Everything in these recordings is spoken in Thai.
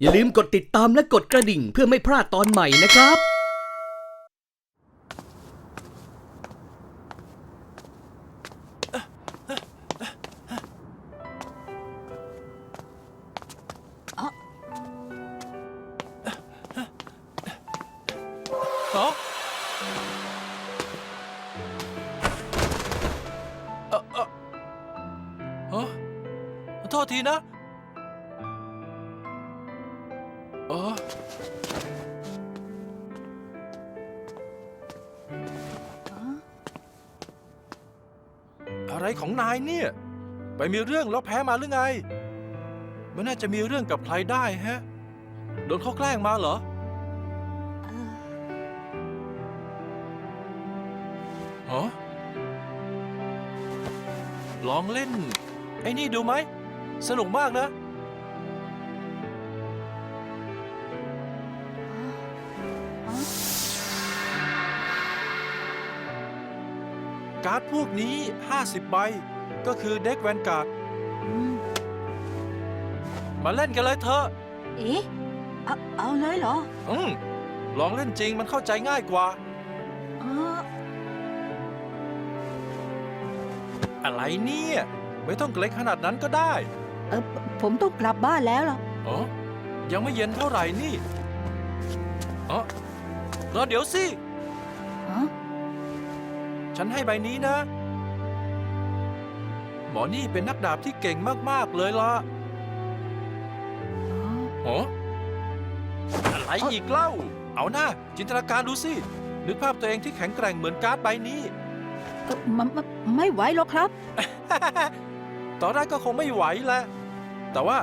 อย่าลืมกดติดตามและกดกระดิ่งเพื่อไม่พลาดตอนใหม่นะครับ อะไรของนายเนี่ย ไปมีเรื่องแล้วแพ้มาหรือไง ไม่น่าจะมีเรื่องกับใครได้แฮะ โดนเขาแกล้งมาเหรอ ฮะ ลองเล่น ไอ้นี่ดูไหม สนุกมากนะ การ์ดพวกนี้ 50 ใบ ก็คือเด็กแวนการ์ดมาเล่นกันเลยเถอะเอ๊ะเอาเอาเลยเหรออืมลองเล่นจริงมันเข้าใจง่ายกว่าเอออะไรเนี่ย ไม่ต้องเกรงขนาดนั้นก็ได้เออผมต้องกลับบ้านแล้วล่ะอ๋อยังไม่เย็นเท่าไหร่นี่อ๋อรอเดี๋ยวสิฮะ ฉันให้ใบนี้นะ หมอนี่เป็นนักดาบที่เก่งมาก ๆ เลยล่ะอ๋ออ๋ออะไรอีกเล่า เอาหน้า จินตนาการดูสิ นึกภาพตัวเองที่แข็งแกร่งเหมือนการ์ดใบนี้ เอ่อมันมันไม่ไหวหรอกครับ ตอนแรกก็คงไม่ไหวแหละ แต่ว่า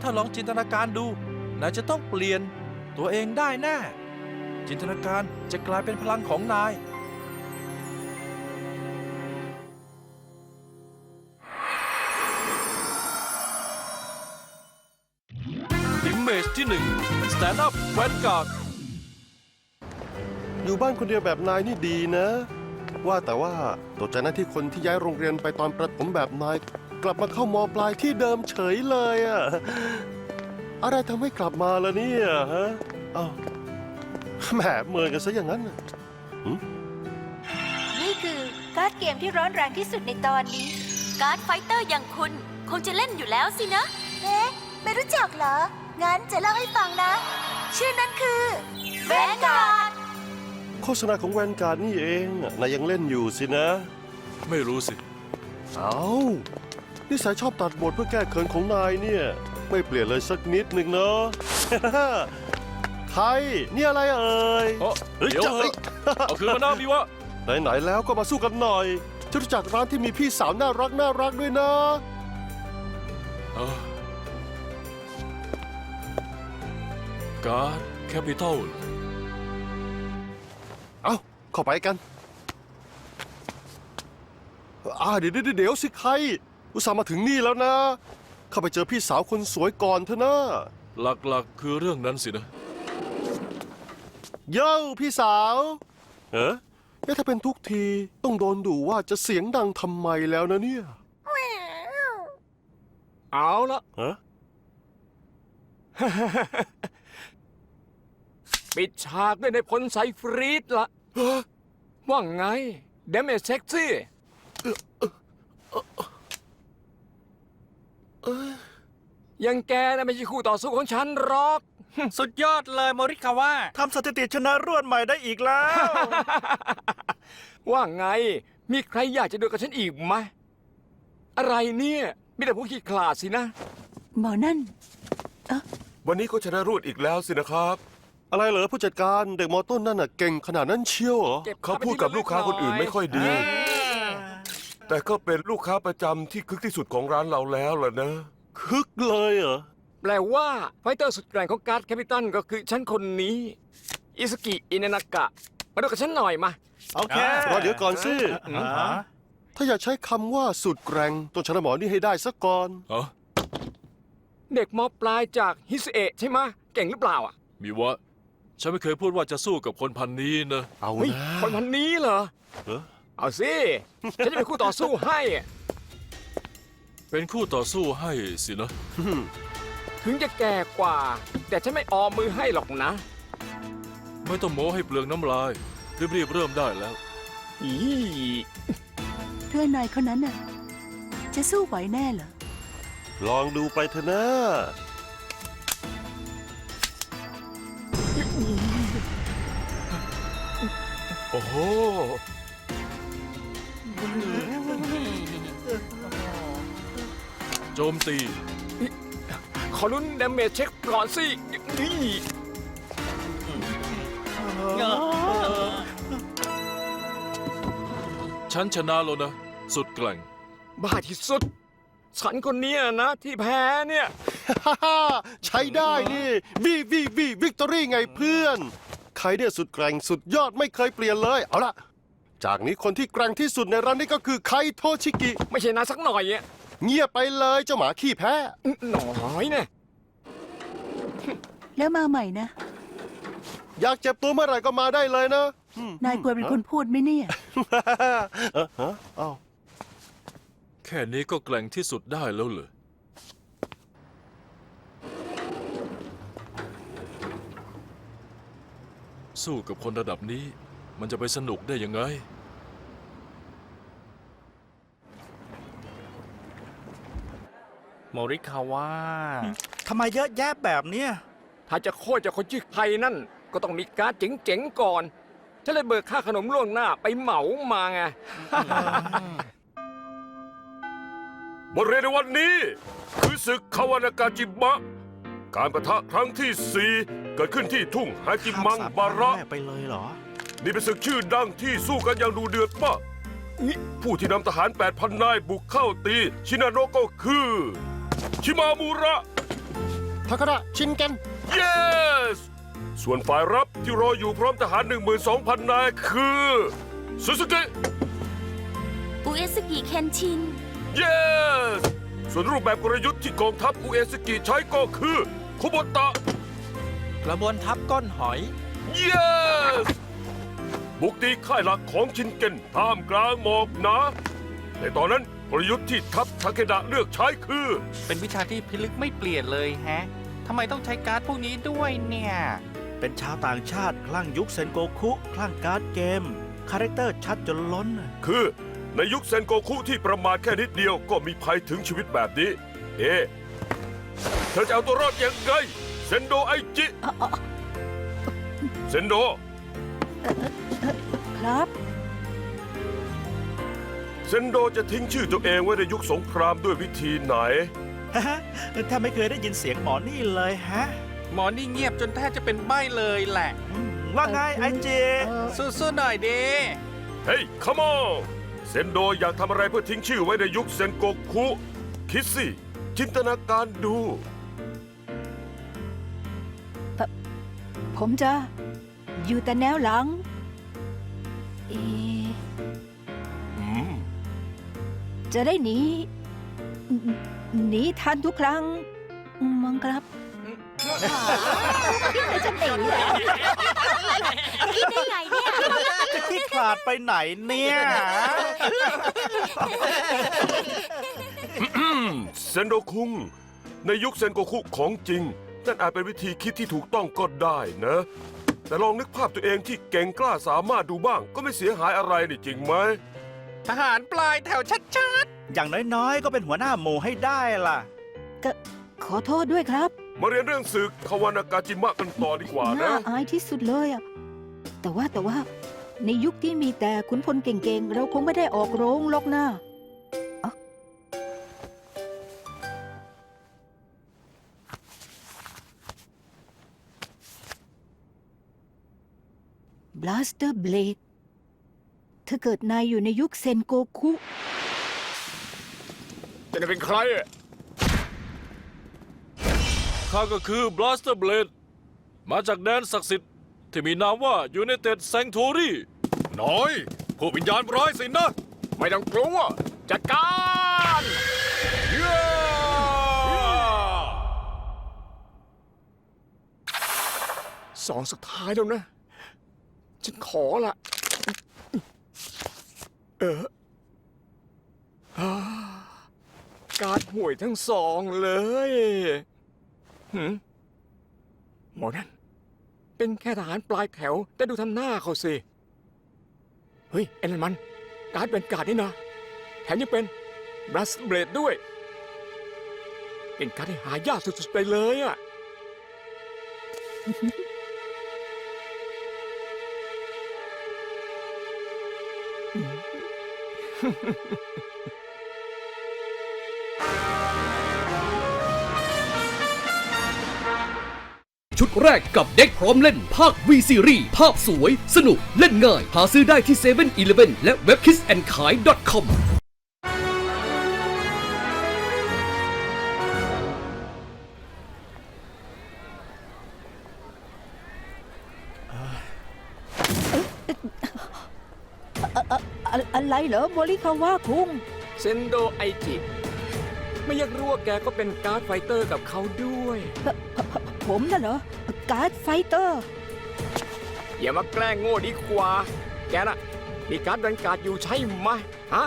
ถ้าลองจินตนาการดูนายจะต้องเปลี่ยนตัวเองได้แน่จินตนาการจะกลายเป็นพลังของนาย ที่ 1 Stand Up Vanguard อยู่บ้านคนเดียวแบบนายนี่ดีนะ ว่าแต่ว่าตกใจนะที่คนที่ย้ายโรงเรียนไปตอนประถมแบบนาย กลับมาเข้ามอปลายที่เดิมเฉยเลยอะอะไรทำให้กลับมาล่ะเนี่ยฮะอ้าวแหมเมินกันซะอย่างนั้นน่ะนี่คือการ์ดเกมที่ร้อนแรงที่สุดในตอนนี้ การ์ดไฟเตอร์อย่างคุณ คงจะเล่นอยู่แล้วสินะ เอ๊ะ ไม่รู้จักเหรอ งั้นจะเล่าให้ฟังนะ ชื่อนั้นคือแวนการ์ดโฆษณาของแวนการ์ดนี่เองอะนายยังเล่นอยู่สินะ ไม่รู้สิ เอานิสัยชอบตัดบทเพื่อแก้เขินของนายเนี่ย ไม่เปลี่ยนเลยสักนิดหนึ่งเนาะ ใครนี่อะไรเอ่ย เอ้อเฮ้ยเดี๋ยวจะเถอะเอาคืนมาหน้ามีวะ ไหนๆแล้วก็มาสู้กันหน่อยจะรู้จักร้านที่มีพี่สาวน่ารักน่ารักด้วยนะ เออ การ์ดแคปิตอลเอาเข้าไปกันอ่าเดี๋ยวเดี๋ยวเดี๋ยวสิใคร อุตส่าห์มาถึงนี่แล้วนะ เข้าไปเจอพี่สาวคนสวยก่อนเถอะนะ หลักๆ คือเรื่องนั้นสินะ เย้าพี่สาว เอ๊ะเอ๊ะถ้าเป็นทุกทีต้องโดนดูว่าจะเสียงดังทำไมแล้วนะเนี่ย เอาละ ฮะ ปิดฉากด้วยในพลไซฟรีดละว่าไงเดมเมจเซ็กซี่ยังแกนะไม่ใช่คู่ต่อสู้ของฉันหรอก สุดยอดเลยโมริคาวะทำสถิติชนะรวดใหม่ได้อีกแล้ว ว่าไง มีใครอยากจะดูกับฉันอีกไหม อะไรเนี่ย มีแต่ผู้ขี้ขลาดสินะ หมอนั่น วันนี้เขาชนะรวดอีกแล้วสินะครับ อะไรเหรอผู้จัดการเด็กมอต้นนั่นน่ะเก่งขนาดนั้นเชียวเหรอเก็บเขาพูดกับลูกค้าคนอื่นไม่ค่อยดีฮะแต่ก็เป็นลูกค้าประจำที่คึกที่สุดของร้านเราแล้วล่ะนะ คึกเลยเหรอ แปลว่าไฟเตอร์สุดแกร่งของการ์ดแคปิตันก็คือฉันคนนี้ อิสกิอินานากะ มาดูกับฉันหน่อยมา โอเครอเดี๋ยวก่อนสิ อ่าถ้าอยากใช้คำว่าสุดแกร่งต้องชนะหมอนี่ให้ได้สักก่อนเอ้าเด็กมปลายจากฮิสเอะใช่ไหมะเก่งหรือเปล่าอะมีวะ ฉันไม่เคยพูดว่าจะสู้กับคนพันนี้นะ เอาเฮ้ยนะคนพันนี้เหรอเหรอเอาสิ ฉันจะเป็นคู่ต่อสู้ให้อะเป็นคู่ต่อสู้ให้สินะฮึ่มถึงจะแก่กว่า แต่ฉันไม่ออมมือให้หรอกนะ ไม่ต้องโม้ให้เปลืองน้ำลาย รีบๆเริ่มได้แล้ว อีเพื่อนนายคนนั้นน่ะ จะสู้ไหวแน่เหรอลองดูไปเถอะนะ โอ้โห โจมตี ขอลุ้นดาเมจเช็คก่อนสินี่ฉันชนะแล้วนะ สุดแกล่ง บ้าที่สุด ฉันคนเนี้ยนะที่แพ้เนี่ย ใช้ได้นี่วีวีวีวิกตอรี่ไงเพื่อนใครเนี่ยสุดแกร่งสุดยอดไม่เคยเปลี่ยนเลย เอาล่ะ จากนี้คนที่แกร่งที่สุดในร้านนี้ก็คือไคโทชิกิ ไม่ใช่นายสักหน่อยอะเงียบไปเลยเจ้าหมาขี้แพ้ หน่อยเนี่ยแล้วมาใหม่นะ อยากเจ็บตัวเมื่อไหร่ก็มาได้เลยนะอืมนายควรเป็นคนพูดไหมเนี่ย เออฮะเอ้าแค่นี้ก็แกล่งที่สุดได้แล้วเหรอ สู้กับคนระดับนี้ มันจะไปสนุกได้ยังไง โมริคาวะทำไมเยอะแยะแบบเนี้ยถ้าจะโค่นจากคนชื่อใครนั่น ก็ต้องมีการดเจ๋งๆก่อนฉันเลยเบิกค่าขนมล่วงหน้าไปเหมามาไง บทเรียนในวันนี้ คือศึกคาวานากาจิมะ การประทะครั้งที่สี่เกิดขึ้นที่ทุ่งฮาจิมังบาระไปเลยเหรอ นี่เป็นศึกชื่อดังที่สู้กันอย่างดูเดือดมาก ผู้ที่นำทหาร 8,000 นายบุกเข้าตี ชินาโนะก็คือ ชิมามูระทาคาดะชินเกัน yes ส่วนฝ่ายรับที่รออยู่พร้อมทหาร 12,000 นายคือซูซูกิอุเอสกิเคนชิน yes ส่วนรูปแบบกลยุทธ์ที่กองทัพอุเอสกิใช้ก็คือ คุโบตะ กระบวนทัพก้อนหอย yes บุกตีค่ายหลักของชินเก้นท่ามกลางหมอกหนาในตอนนั้นกลยุทธ์ที่ทัพทาเคดะเลือกใช้คือ เป็นวิชาที่พิลึกไม่เปลี่ยนเลยแฮะทำไมต้องใช้การ์ดพวกนี้ด้วยเนี่ย เป็นชาวต่างชาติคลั่งยุคเซนโกคุคลั่งการ์ดเกม คาแรคเตอร์ชัดจนล้น คือในยุคเซนโกคุที่ประมาทแค่นิดเดียวก็มีภัยถึงชีวิตแบบนี้ เอ๊ะ เธอจะเอาตัวรอดยังไง เซนโดไอจิ เซนโด ครับ เซนโดจะทิ้งชื่อตัวเองไว้ในยุคสงครามด้วยวิธีไหน ฮะถ้าไม่เคยได้ยินเสียงหมอนี่เลยฮะหมอนี่เงียบจนแทบจะเป็นใบ้เลยแหละ อืมว่าไงไอเจเออสู้ๆหน่อยดี เฮ้ย come on เซนโดอยากทำอะไรเพื่อทิ้งชื่อไว้ในยุคเซนโกคุ คิดสิ จินตนาการดู ผมจะอยู่แต่แนวหลัง เอะจะได้หนีหนีทันทุกครั้ง มั้งครับจะหนีเหรอคิดได้ไงเนี่ย จะขี้ขลาดไปไหนเนี่ยเซ นโดคุง ในยุคเซนโกคุของจริง นั่นอาจเป็นวิธีคิดที่ถูกต้องก็ได้นะ แต่ลองนึกภาพตัวเองที่เก่งกล้าสามารถดูบ้าง ก็ไม่เสียหายอะไรนี่จริงไหม ทหารปลายแถวชัดอย่างน้อยๆ ก็เป็นหัวหน้าหมู่ให้ได้ล่ะขอโทษด้วยครับมาเรียนเรื่องศึกคาวานากาจิมะกันต่อดีกว่าน่านะ อายที่สุดเลยอะแต่ว่าแต่ว่า ในยุคที่มีแต่ขุนพลเก่งๆ เราคงไม่ได้ออกโรงหรอกนะอ๊ะ Blaster Blade ถ้าเกิดนายอยู่ในยุคเซนโกคุ จะได้เป็นใครอะข้าก็คือ Blaster Blade มาจากแดนศักดิ์สิทธิ์ที่มีนามว่า United Sanctuary น้อยพวกวิญญาณร้ายสินะ ไม่ต้องกลัว จัดการสองสุดท้ายแล้วนะ ฉันขอละเอออ่าการห่วยทั้งสองเลยหืมหมอนั่น เป็นแค่ทหารปลายแถว แต่ดูทำหน้าเขาสิ เฮ้ยไอ้นั่นมัน การเป็นการนี่นะ แถมยังเป็นบรัสเบรดด้วย เป็นการที่หายากสุดๆไปเลยอะ ชุดแรกกับเด็กพร้อมเล่น ภาค V Series ภาพสวย สนุก เล่นง่าย หาซื้อได้ที่7 e เ e ่ e อและเว็บ kissandkai.com อะอะไร เหรอโมริคาวะคุง เซนโดไอจิ ไม่อยากรู้ว่าแกก็เป็นการ์ดไฟเตอร์กับเขาด้วย ผมน่ะเหรอ การ์ดไฟเตอร์ อย่ามาแกล้งโง่ดีกว่า แกน่ะ มีการ์ดแวนการ์ดอยู่ใช่ไหมฮะ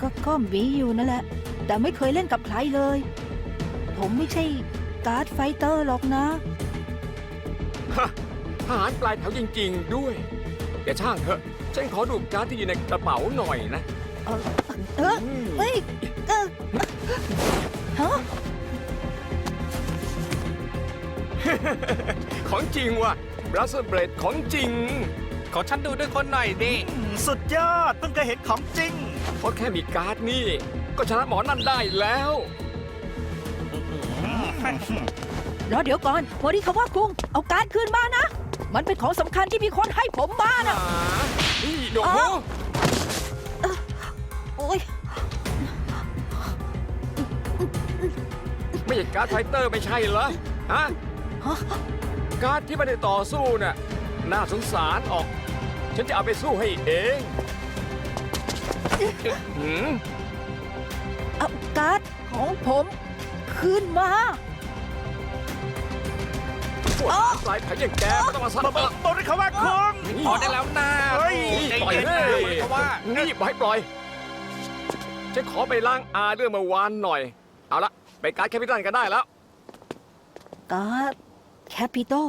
ก็ก็มีอยู่นั่นแหละ แต่ไม่เคยเล่นกับใครเลย ผมไม่ใช่การ์ดไฟเตอร์หรอกนะ ฮะทหารปลายแถวจริง ๆ ด้วยอย่าช่างเถอะ ฉันขอดูการ์ดที่อยู่ในกระเป๋าหน่อยนะ เออเออเฮ้ยเออฮะของจริงว่ะบรัสเบรดของจริง ขอฉันดูด้วยคนหน่อยดิ สุดยอดเพิ่งเคยเห็นของจริง เพราะแค่มีการ์ดนี่ ก็ชนะหมอนั่นได้แล้ว รอเดี๋ยวก่อนโมริคาวะคุงเอาการ์ดคืนมานะ มันเป็นของสำคัญที่มีคนให้ผมมานะหานี่โดอ๋โหอโอ้ย ไม่ใช่การ์ดไฟเตอร์ไม่ใช่เหรอ ฮะ ฮะ การ์ดที่ไม่ได้ต่อสู้น่ะ น่าสงสารออก ฉันจะเอาไปสู้ให้เองหืมเอาการ์ดของผม คืนมา พวกปลายแถวอย่างแกไม่ต้องมาซัดบอบโมริคาวะคุงพอได้แล้วนะเฮ้ยใจปล่อยเย็นเลนะยเพราะว่านี่ปล่อยปล่อยฉันขอไปล้างอาเรื่องเมื่อวานหน่อย เอาละไปการ์ดแคปิตันกันได้แล้วการ์ดแคปิตอล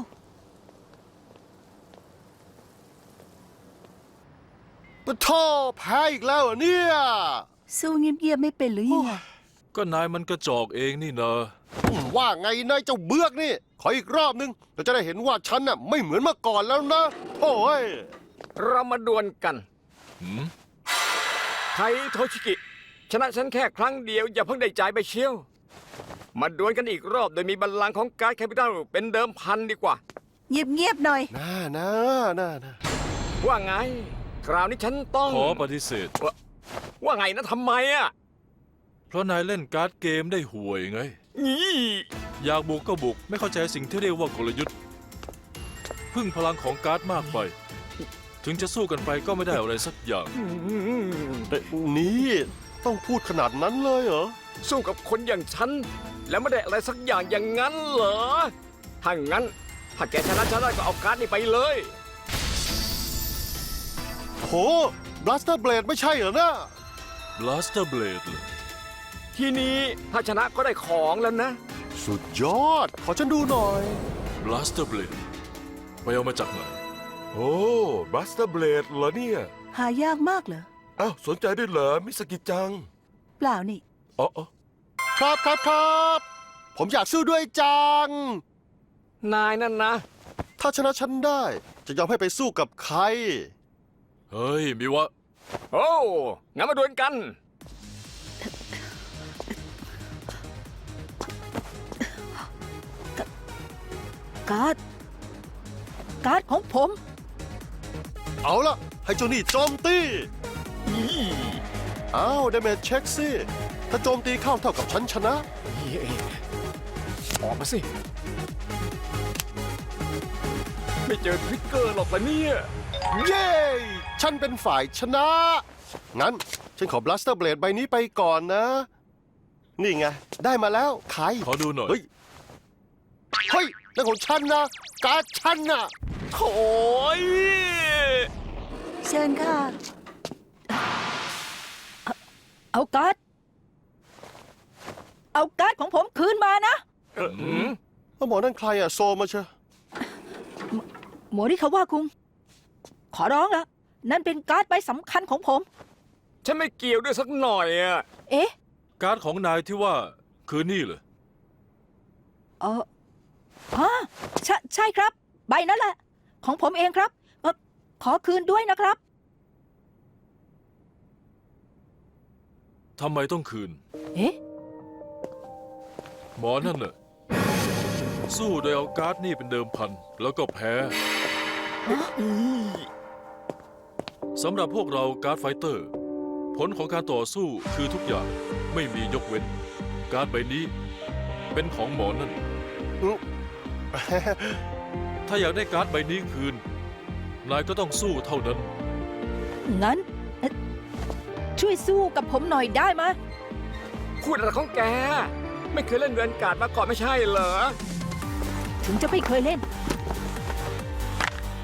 ปะโทแพ้อีกแล้วเหรอเนี่ยสู้เงียบๆไม่เป็นหรือยังไงก็นายมันกระจอกเองนี่เนอะอืม ว่าไงนายเจ้าเบือกนี่ ขออีกรอบนึง เราจะได้เห็นว่าฉันน่ะไม่เหมือนเมื่อก่อนแล้วนะ โอ้ย เรามาดวลกันหืมไทโทชิกิ ชนะฉันแค่ครั้งเดียว อย่าเพิ่งได้ใจไปเชียว มาดวลกันอีกรอบโดยมีบัลลังก์ของการ์ดแคปิตัลเป็นเดิมพันดีกว่า เงียบๆหน่อย น่านะน่านะว่าไง คราวนี้ฉันต้องขอปฏิเสธ ว่าไงนะทำไมอะ เพราะนายเล่นการ์ดเกมได้ห่วยไง นี่อยากบุกก็บุก ไม่เข้าใจสิ่งที่เรียกว่ากลยุทธ์ พึ่งพลังของการ์ดมากไป ถึงจะสู้กันไปก็ไม่ได้อะไรสักอย่างอืมเอ๊ะนี่ต้องพูดขนาดนั้นเลยเหรอ สู้กับคนอย่างฉัน แล้วไม่ได้อะไรสักอย่างอย่างนั้นเหรอ ถ้างั้น ถ้าแกชนะฉันได้ก็เอาการ์ดนี่ไปเลย โหบลัสเตอร์เบลดไม่ใช่เหรอนะ Blaster Blade เลย ทีนี้ถ้าชนะก็ได้ของแล้วนะ สุดยอด ขอฉันดูหน่อย Blaster Blade ไปเอามาจากไหน โอ้บัสเตอร์เบลดเหรอเนี่ย หายากมากเหรอ อ้าว สนใจด้วยเหรอ มิสกิจัง เปล่านี่ อ๋ออ๋อครับครับครับ ผมอยากสู้ด้วยจัง นายนั่นนะ ถ้าชนะฉันได้ จะยอมให้ไปสู้กับใคร เฮ้ยมีวะ โอ้ งั้นมาดวลกัน การ์ดการ์ดของผม เอาละให้เจ้านี่โจมตีอ้าวได้เมจเช็คสิ ถ้าโจมตีเข้าเท่ากับฉันชนะออกมาสิ ไม่เจอทริกเกอร์หรอกละเนี่ย เย้ ฉันเป็นฝ่ายชนะ งั้น ฉันขอบลัสเตอร์เบลดใบนี้ไปก่อนนะ นี่ไง ได้มาแล้วใครขอดูหน่อย เฮ้ย เฮ้ย นั่นของฉันนะ การ์ดฉันน่ะโถ่ยเชิญค่ะ เอาการ์ดเอาการ์ดของผมคืนมานะอืมแล้วหมอนั่นใครอะโซมาเชอะโมริคาว่าคุง ขอร้องละนั่นเป็นการ์ดใบสำคัญของผม ฉันไม่เกี่ยวด้วยสักหน่อยอะ เอ๊ะ การ์ดของนายที่ว่าคือนี่เหรอ เออ อ๋อใช่ใช่ครับ ใบนั้นแหละ ของผมเองครับเออขอคืนด้วยนะครับ ทำไมต้องคืน เอ๊ะ หมอนั่นน่ะ สู้โดยเอาการ์ดนี่เป็นเดิมพัน แล้วก็แพ้สำหรับพวกเราการ์ดไฟเตอร์ ผลของการต่อสู้คือทุกอย่างไม่มียกเว้น การ์ดใบนี้ เป็นของหมอนั่น ถ้าอยากได้การ์ดใบนี้คืน นายก็ต้องสู้เท่านั้น งั้นเอ่อช่วยสู้กับผมหน่อยได้ไหมยพูดอะไรของแก ไม่เคยเล่นเวนการ์ดมาก่อนไม่ใช่เหรอ ถึงจะไม่เคยเล่น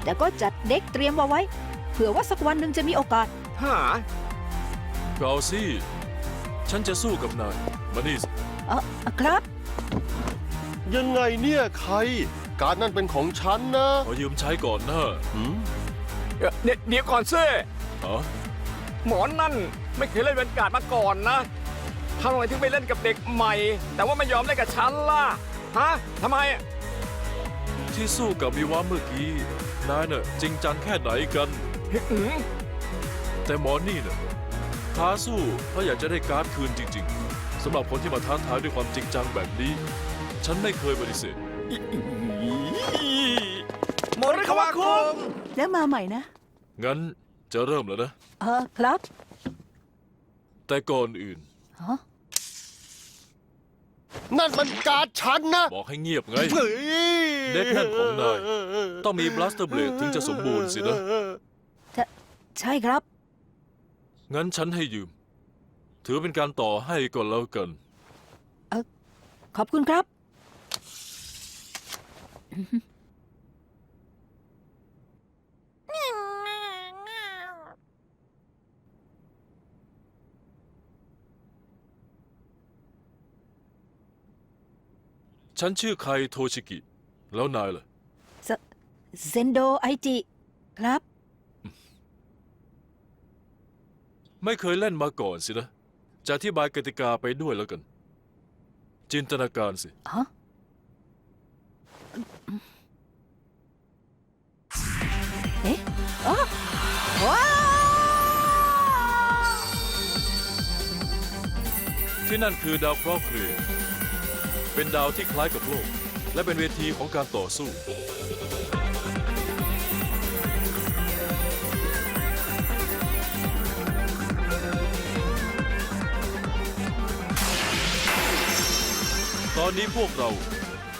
แต่ก็จัดเด็กเตรียมเอาไว้ เผื่อว่าสักวันหนึ่งจะมีโอกาส หาเกาซี่ ฉันจะสู้กับนาย มานี่สิ เออครับ ยังไงเนี่ยใคร การดนั่นเป็นของฉันนะขอยืมใช้ก่อนนะหืมเอ่อเดี๋ยวเดี๋ยวก่อนซิอ๋อหมอนนั่นไม่เคยเล่นเวนการ์ดมาก่อนนะทำไมถึงไปเล่นกับเด็กใหม่ แต่ว่าไม่ยอมเล่นกับฉันล่ะฮะทำไมที่สู้กับมิวะเมื่อกี้นายน่ะจริงจังแค่ไหนกัน อืมแต่หมอนี่น่ะท้าสู้เพราะอยากจะได้การ์ดคืนจริง ๆสำหรับคนที่มาท้าทายด้วยความจริงจังแบบนี้ ฉันไม่เคยปฏิเสธโมริคาวะคุงแล้วมาใหม่นะ งั้นจะเริ่มแล้วนะ เออครับแต่ก่อนอื่น ฮะนั่นมันการดฉันนะบอกให้เงียบไง เฮ้ยเด็กนั่นของนาย ต้องมี Blaster Blade ถึงจะสมบูรณ์สินะใช่ครับ งั้นฉันให้ยืม ถือเป็นการต่อให้ก่อนแล้วกัน ขอบคุณครับ ฉันชื่อไคโทชิกิ แล้วนายล่ะเซนโดไอจิ ครับ ไม่เคยเล่นมาก่อนสินะ จะอธิบายกติกาไปด้วยแล้วกัน จินตนาการสิฮะ ว้าวที่นั่นคือดาวเคราะห์เคราะห์เป็นดาวที่คล้ายกับโลก และเป็นเวทีของการต่อสู้ ตอนนี้พวกเรา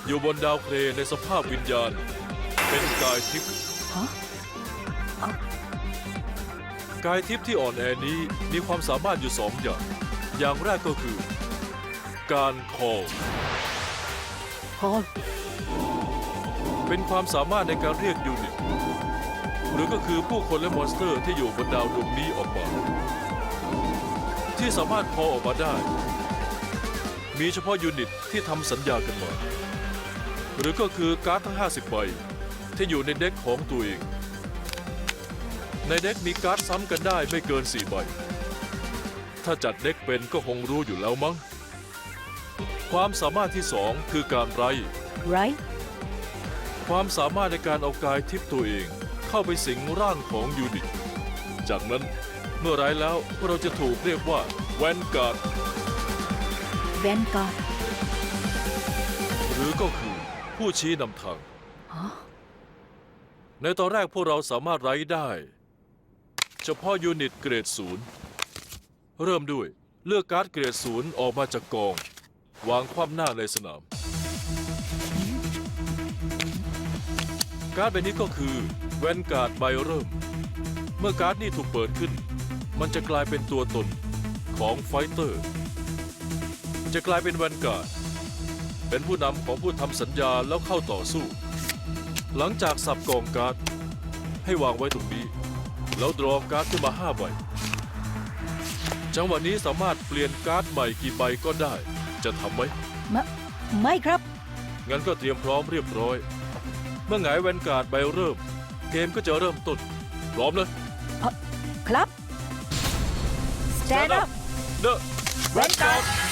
อยู่บนดาวเครในสภาพวิญญาณ เป็นกายทิพย์ กายทิพย์ที่อ่อนแอนี้มีความสามารถอยู่สองอย่าง อย่างแรกก็คือ การคอลพอเป็นความสามารถในการเรียกยูนิต หรือก็คือผู้คนและมอนสเตอร์ที่อยู่บนดาวดวงนี้ออกมา ที่สามารถคอออกมาได้ มีเฉพาะยูนิตที่ทำสัญญากันมา หรือก็คือการ์ดทั้ง 50 ใบที่อยู่ในเด็กของตัวเอง ในเด็กมีการ์ดซ้ำกันได้ไม่เกิน4ใบ ถ้าจัดเด็กเป็นก็คงรู้อยู่แล้วมั้ง ความสามารถที่2คือการไร้ไรความสามารถในการเอากายทิพย์ตัวเอง เข้าไปสิงร่างของยูนิต จากนั้นเมื่อไรายแล้วพวกเราจะถูกเรียกว่าแวนการ์ดแวนการ์ดหรือก็คือผู้ชี้นำทางฮะในตอนแรกพวกเราสามารถไร้ได้ เฉพาะยูนิตเกรดศูนย์เริ่มด้วยเลือกการ์ดเกรดศูนย์ออกมาจากกอง วางคว่ำหน้าในสนาม การ์ดใบนี้ก็คือแวนการ์ดใบเริ่ม เมื่อการ์ดนี้ถูกเปิดขึ้น มันจะกลายเป็นตัวตนของไฟเตอร์ จะกลายเป็นแวนการ์ดเป็นผู้นำของผู้ทำสัญญาแล้วเข้าต่อสู้ หลังจากสับกองการ์ดให้วางไว้ตรงนี้ แล้วดรอการ์ดขึ้นมา5ใบจังหวะนี้สามารถเปลี่ยนการ์ดใหม่กี่ใบก็ได้ จะทำไหมมะไม่ครับ งั้นก็เตรียมพร้อมเรียบร้อย เมื่อไงายแวนการ์ดใบเริ่ม เกมก็จะเริ่มต้นพร้อมนะครับ Stand up เดอะแวนการ์ด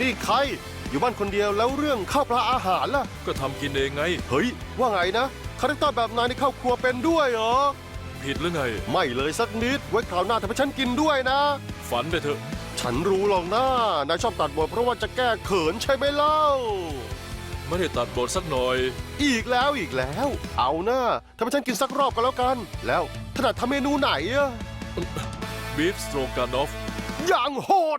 นี่ใคร อยู่บ้านคนเดียวแล้วเรื่องข้าวปลาอาหารล่ะ ก็ทำกินเองไง เฮ้ย ว่าไงนะ คาแรคเตอร์แบบนายในเข้าครัวเป็นด้วยเหรอ ผิดหรือไง ไม่เลยสักนิด ไว้คราวหน้าทำให้ฉันกินด้วยนะ ฝันไปเถอะ ฉันรู้หรอกนะนายชอบตัดบทเพราะว่าจะแก้เขินใช่ไหมเล่า ไม่ได้ตัดบทสักหน่อย อีกแล้วอีกแล้ว เอาหน้าทำให้ฉันกินสักรอบก็แล้วกัน แล้วถนัดทำเมนูไหนอะบีฟสโตรกานอฟอย่างโหด